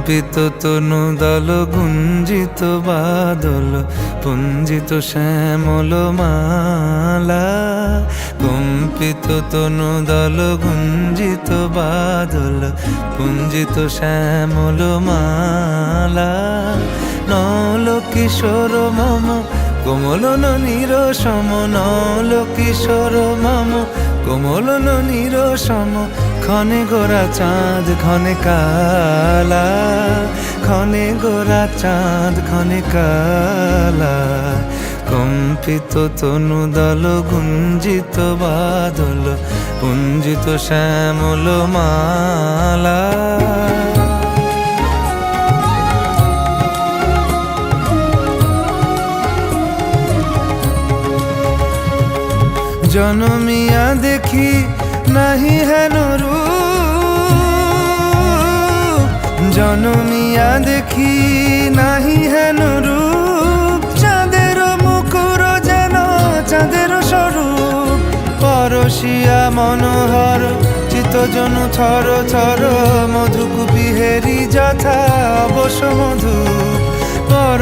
কম্পিত তনু দল, গুঞ্জিত বাদল, পুঞ্জিত শ্যামল মালা। কম্পিত তনু দল, গুঞ্জিত বাদল, পুঞ্জিত শ্যামল মালা। নল কিশোর মম, কোমল নীর সম, নল কিশোর মম, কোমল নীর সম ক্ষণে গোরা চাঁদ, ক্ষণে কালা। ক্ষণে গোরা চাঁদ, ক্ষণে কালা। কম্পিত তনু দল, গুঞ্জিত বাদল, পুঞ্জিত শ্যামল মালা। জনমিয়া দেখি নাহি হেন রূপ। জনমিয়া দেখি নাহি হেন রূপ। চাঁদের মুকুর যেন চাঁদের স্বরূপ। পরশিয়া মনোহর চিতজনু থর থর, মধুকুপি হেরি যথা অবশ মধু।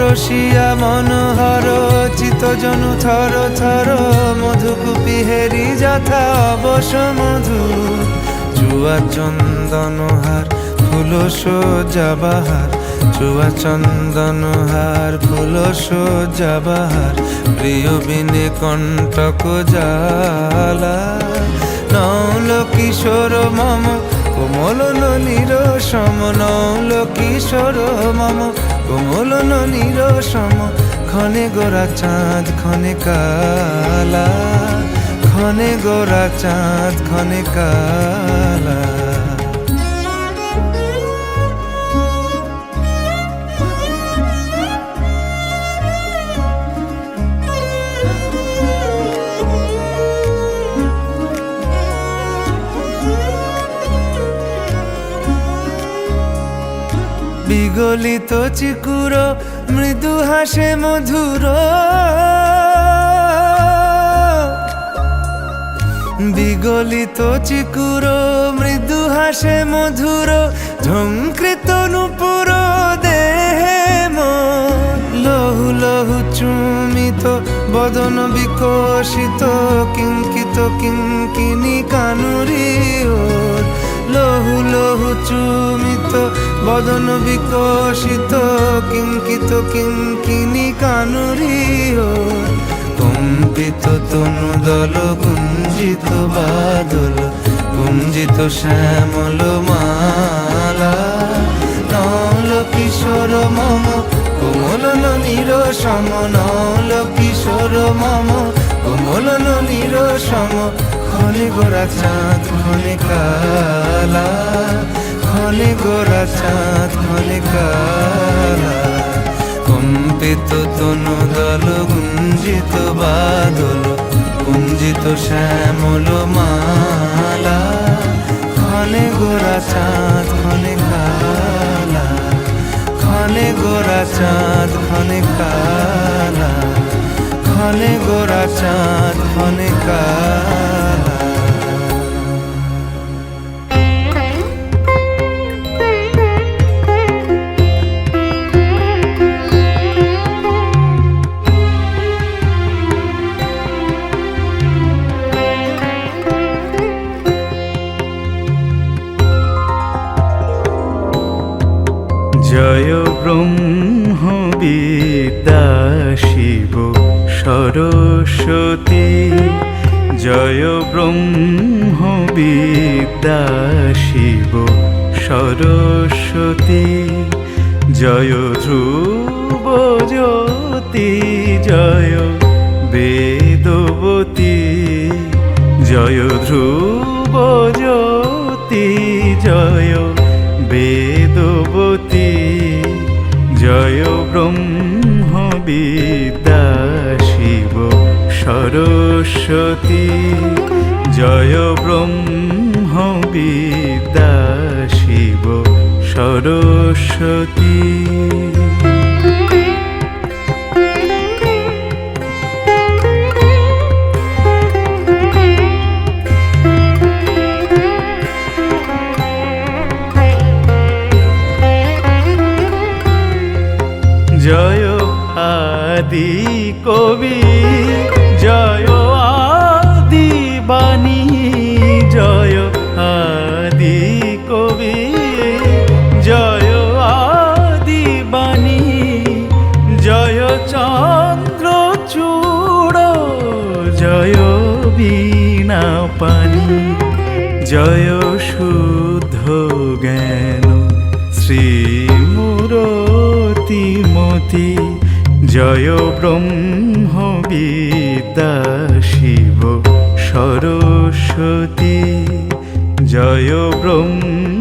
পরশিয়া মনোহর চিতজনু থর থর মধুকুপি হেরি যথা অবশ মধু। চুয়া চন্দনহার ফুল সোজাবাহার চুয়া চন্দনহার ফুল সোজাবাহার প্রিয় বিনে কণ্টক জালা। নৌল কিশোর মম, কোমল নীর সম। নৌল কিশোর মম কোমল নীর সম গোরা চাঁদ ক্ষণে কালা। ক্ষণে গোরা চাঁদ ক্ষণে কালা। বিগলিত চিকুর, মৃদু হাসে মধুর বিগলিত চিকুর, মৃদু হাসে মধুর ঝঙ্কৃত নুপুর দেহে। লহু লহু চুমিত, বদন বিকশিত, কিঙ্কিত কিঙ্কিনি কানুরি বদন বিকশিত, কিঙ্কিত কিঙ্কিনি কানুরি ওর কম্পিত তনু দল গুঞ্জিত বাদল গুঞ্জিত শ্যামল মালা। নল কিশোর মম, কোমল নীর সম, নল কিশোর মম, কোমল নীর সম। ক্ষণে গোরা চাঁদ ক্ষণে কালা ক্ষণে গোরা চাঁদ। কম্পিত তনু দল, গুঞ্জিত বাদল, গুঞ্জিত শ্যামল মালা। ক্ষণে গোরা চাঁদ, ক্ষণে কালা। ক্ষণে গোরা চাঁদ, ক্ষণে কালা। ক্ষণে গোরা চাঁদ, ক্ষণে কালা। জয় ব্রহ্ম বিদ্যা শিব সরস্বতী। জয় ব্রহ্ম বিদ্যা শিব সরস্বতী। জয় ধ্রুব জ্যোতি, জয় বেদবতী। জয় ধ্রুব জ্যোতি। জয় ব্রহ্ম বিদ্যা শিব সরস্বতী। জয় ব্রহ্ম বিদ্যা শিব সরস্বতী। পানি জয় শুদ্ধ জ্ঞান। শ্রীমূরতিমতি জয় ব্রহ্ম বিদ্যা শিব সরস্বতী। জয় ব্রহ্ম